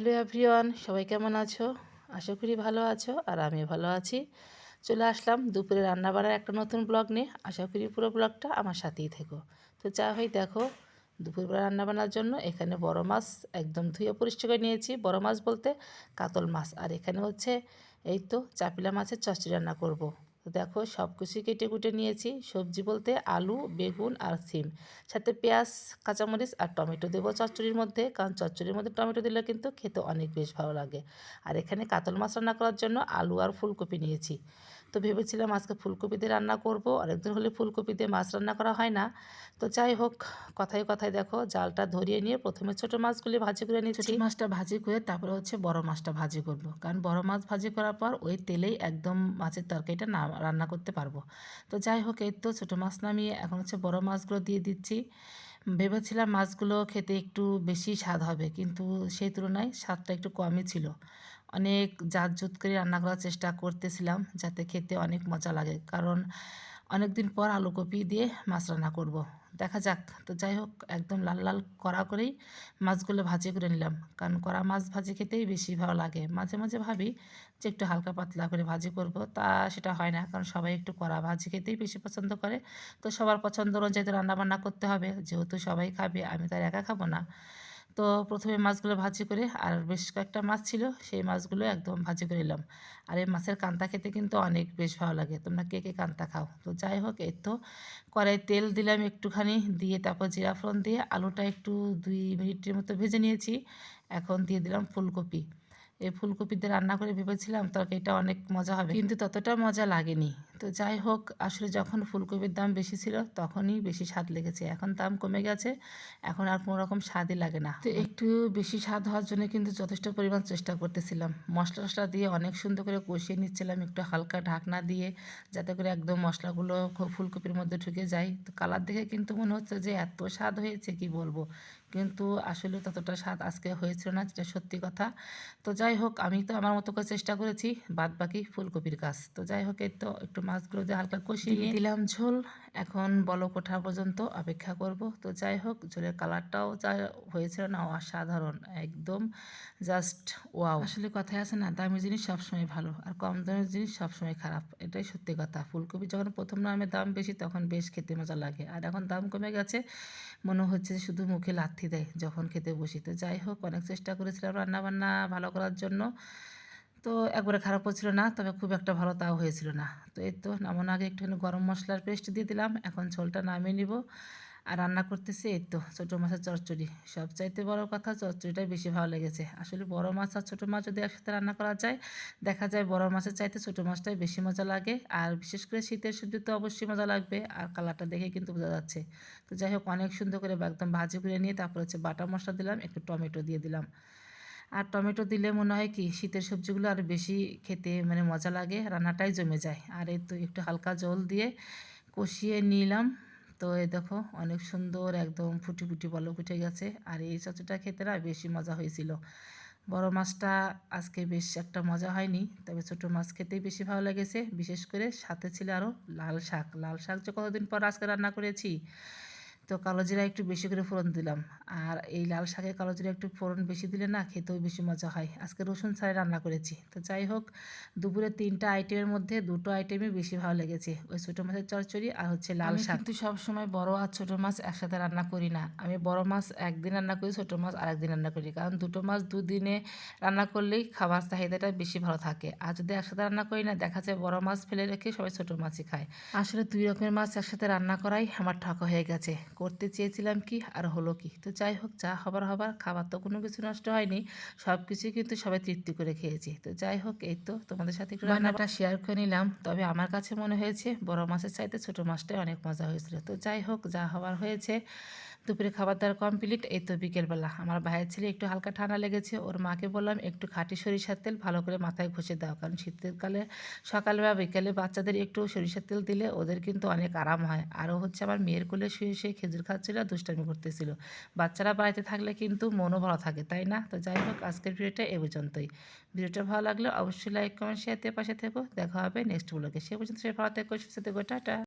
Hello everyone, সবাই কেমন আছো? আশা করি ভালো আছো আর আমি ভালো আছি। চলে আসলাম দুপুরে রান্নাবাড়ার একটা নতুন ব্লগ নিয়ে। আশা করি পুরো ব্লগটা আমার সাথেই থেকো। তো যা হই দেখো, দুপুরবেলা রান্নাবান্নার জন্য এখানে বড় মাছ একদম ধুয়ে পরিষ্কার করে নিয়েছি। বড় মাছ বলতে কাতল মাছ। আর এখানে হচ্ছে এই তো চাপিলা মাছের চচ্চড়ি রান্না করব। তো দেখো সব কিছু কেটে কুটে নিয়েছি। সবজি বলতে আলু, বেগুন আর সিম। সাথে পেঁয়াজ, কাঁচামরিচ আর টমেটো দেবো চচ্চড়ির মধ্যে। কারণ চচ্চড়ির মধ্যে টমেটো দিলে কিন্তু খেতে অনেক বেশ ভালো লাগে। আর এখানে কাতল মাছ রান্না করার জন্য আলু আর ফুলকপি নিয়েছি। তো ভেবেছিলাম আজকে ফুলকপি দিয়ে রান্না করব। আরেকদিন হলে ফুলকপি দিয়ে মাছ রান্না করা হয় না। তো যাই হোক, কথায় কথায় দেখো জালটা ধরিয়ে নিয়ে প্রথমে ছোট মাছগুলি ভাজি করে নিচ্ছি। মাছটা ভাজি করে তারপরে হচ্ছে বড় মাছটা ভাজি করব। কারণ বড় মাছ ভাজি করার পর ওই তেলেই একদম মাছের তরকারিটা না রান্না করতে পারব। তো যাই হোক, এই তো ছোটো মাছ নামিয়ে এখন হচ্ছে বড় মাছগুলো দিয়ে দিচ্ছি। ভেবেছিলাম মাছগুলো খেতে একটু বেশি স্বাদ হবে, কিন্তু সেই তুলনায় স্বাদটা একটু কমই ছিল। অনেক জাত জুত করে রান্না করার চেষ্টা করতেছিলাম, যাতে খেতে অনেক মজা লাগে। কারণ অনেক দিন পর আলু কপি দিয়ে মাছ রান্না করব। দেখা যাক। তো যাই হোক, একদম লাল লাল করা করেই মাছগুলো ভাজি করে নিলাম। কারণ কড়া মাছ ভাজি খেতেই বেশি ভালো লাগে। মাঝে মাঝে ভাবি যে একটু হালকা পাতলা করে ভাজি করব। তা সেটা হয় না। কারণ সবাই একটু কড়া ভাজি খেতেই বেশি পছন্দ করে। তো সবার পছন্দ অনুযায়ী তো রান্নাবান্না করতে হবে। যেহেতু সবাই খাবে, আমি তো আর একা খাব না। তো প্রথমে মাছগুলো ভাজি করে, আর বেশ কয়েকটা মাছ ছিল, সেই মাছগুলো একদম ভাজি করে নিলাম। আর এই মাছের কান্তা খেতে কিন্তু অনেক বেশ ভালো লাগে। তোমরা কে কে কান্তা খাও? তো যাই হোক এর তো কড়াই তেল দিলাম একটুখানি, দিয়ে তারপর জিরা ফোড়ন দিয়ে আলুটা একটু দুই মিনিটের মতো ভেজে নিয়েছি। এখন দিয়ে দিলাম ফুলকপি। এই ফুলকপি দিয়ে রান্না করে ভেবেছিলাম তরকারিটা অনেক মজা হবে, কিন্তু ততটা মজা লাগেনি। তো যাই হোক, আসলে যখন ফুলকপির দাম বেশি ছিল, তখনই বেশি স্বাদ লেগেছে। এখন দাম কমে গেছে, এখন আর কোনো রকম স্বাদই লাগে না। তো একটু বেশি স্বাদ হওয়ার জন্য কিন্তু যথেষ্ট পরিমাণ চেষ্টা করতেছিলাম। মশলা টশলা দিয়ে অনেক সুন্দর করে কষিয়ে নিচ্ছিলাম, একটু হালকা ঢাকনা দিয়ে, যাতে করে একদম মশলাগুলো ফুলকপির মধ্যে ঢুকে যায়। তো কালার দেখে কিন্তু মনে হচ্ছে যে, এত স্বাদ হয়েছে কি বলব? কিন্তু আসলে ততটা স্বাদ আজকে হয়েছিল না যেটা সত্যি কথা। তো যাই হোক, আমি তো আমার মতো করে চেষ্টা করেছি বাদ বাকি ফুলকপির গাছ। তো যাই হোক, এই তো একটু মাছগুলো দিয়ে হালকা কষিয়ে দিলাম ঝোল। এখন বলো কোঠা পর্যন্ত অপেক্ষা করব। তো যাই হোক ঝোলের কালারটাও যা হয়েছিল না অসাধারণ একদম জাস্ট ওয়াও আসলে কথায় আছে না দামি জিনিস সবসময় ভালো আর কম দামের জিনিস সবসময় খারাপ। এটাই সত্যি কথা। ফুলকপি যখন প্রথম নামে দাম বেশি তখন বেশ খেতে মজা লাগে। আর এখন দাম কমে গেছে মনে হচ্ছে যে শুধু মুখে লাথি দেয় যখন খেতে বসি। তো যাই হোক অনেক চেষ্টা করেছিলাম রান্নাবান্না ভালো করার জন্য। তো একবারে খারাপ হচ্ছিল না, তবে খুব একটা ভালো তাও হয়েছিল না। তো এই তো নামানোর আগে একটুখানি গরম মশলার পেস্ট দিয়ে দিলাম, এখন ঝোলটা নামিয়ে নিব। আর রান্না করতেছি এই তো, ছোটো মাছের চচ্চড়ি। সবচাইতে বড় কথা চচ্চড়িটাই বেশি ভালো লেগেছে। আসলে বড় মাছ আর ছোটো মাছ যদি একসাথে রান্না করা যায়, দেখা যায় বড় মাছের চাইতে ছোটো মাছটাই বেশি মজা লাগে। আর বিশেষ করে শীতের সবজি তো অবশ্যই মজা লাগবে, আর কালারটা দেখে কিন্তু বোঝা যাচ্ছে। তো যাই হোক, অনেক সুন্দর করে একদম ভাজি করে নিয়ে তারপর হচ্ছে বাটা মশলা দিলাম, একটু টমেটো দিয়ে দিলাম। আর টমেটো দিলে মনে হয় কি শীতের সবজিগুলো আর বেশি খেতে মানে মজা লাগে, রান্নাটাই জমে যায়। আর এই তো একটু হালকা জল দিয়ে কষিয়ে নিলাম। তো এই দেখো অনেক সুন্দর একদম ফুটি ফুটি বলক উঠে গেছে। আর এই চচটা খেতে না বেশি মজা হয়েছিল। বড় মাছটা আজকে বেশ একটা মজা হয়নি, তবে ছোটো মাছ খেতেই বেশি ভালো লেগেছে। বিশেষ করে সাথে ছিল আরও লাল শাক। লাল শাক যে কতদিন পর আজকে রান্না করেছি তো কালো জিরা একটু বেশি করে ফোড়ন দিলাম। আর এই লাল শাকে কালো জিরা একটু ফোড়ন বেশি দিলে না খেতেও বেশি মজা হয়। আজকে রসুন ছাড়াই রান্না করেছি। তো যাই হোক দুপুরে তিনটা আইটেমের মধ্যে দুটো আইটেমই বেশি ভালো লেগেছে। ওই ছোটো মাছের চচ্চড়ি আর হচ্ছে লাল শাক। কিন্তু সবসময় বড় আর ছোটো মাছ একসাথে রান্না করি না। আমি বড় মাছ একদিন রান্না করি ছোটো মাছ আরেকদিন রান্না করি। কারণ দুটো মাছ দুদিনে রান্না করলেই খাবার চাহিদাটা বেশি ভালো থাকে। আর যদি একসাথে রান্না করি না দেখা যায় বড় মাছ ফেলে রেখে সবাই ছোটো মাছই খায়। আসলে দুই রকমের মাছ একসাথে রান্না করাই আমার ঠকা হয়ে গেছে। করতে চেয়েছিলাম কি আর হলো কি? তো যাই হোক, যা হবার হবার, খাবার তো কোনো কিছু নষ্ট হয়নি সব কিছুই কিন্তু সবাই তৃপ্তি করে খেয়েছি। তো যাই হোক, এই তো তোমাদের সাথে একটু রান্নাটা শেয়ার করে নিলাম, তবে আমার কাছে মনে হয়েছে বড় মাছের চাইতে ছোটো মাছটাই অনেক মজা হয়েছিল। তো যাই হোক, যা হবার হয়েছে দুপুরে খাবার দাবার কমপ্লিট এই তো বিকেলবেলা। আমার ভাইয়ের ছেলে একটু হালকা ঠান্ডা লেগেছে, ওর মাকে বললাম একটু খাঁটি সরিষার তেল ভালো করে মাথায় ঘষে দাও, কারণ শীতকালে সকালে বা বিকেলে বাচ্চাদের একটু সরিষার তেল দিলে ওদের কিন্তু অনেক আরাম হয়। আরও হচ্ছে আমার মেয়ের কোলে শুয়ে শুয়ে খেজুর খাচ্ছিল আর দুষ্টামি করতেছিল। বাচ্চারা বাড়িতে থাকলে কিন্তু মনও ভালো থাকে, তাই না? তো যাই হোক, আজকের ভিডিওটা এ পর্যন্তই। ভিডিওটা ভালো লাগলে অবশ্যই লাইক কমেন্ট শেয়ার দিয়ে পাশে থেকো। দেখা হবে নেক্সট ব্লগে সে পর্যন্ত সে ভালো থেকো, সুস্থ থেকো, টাটা।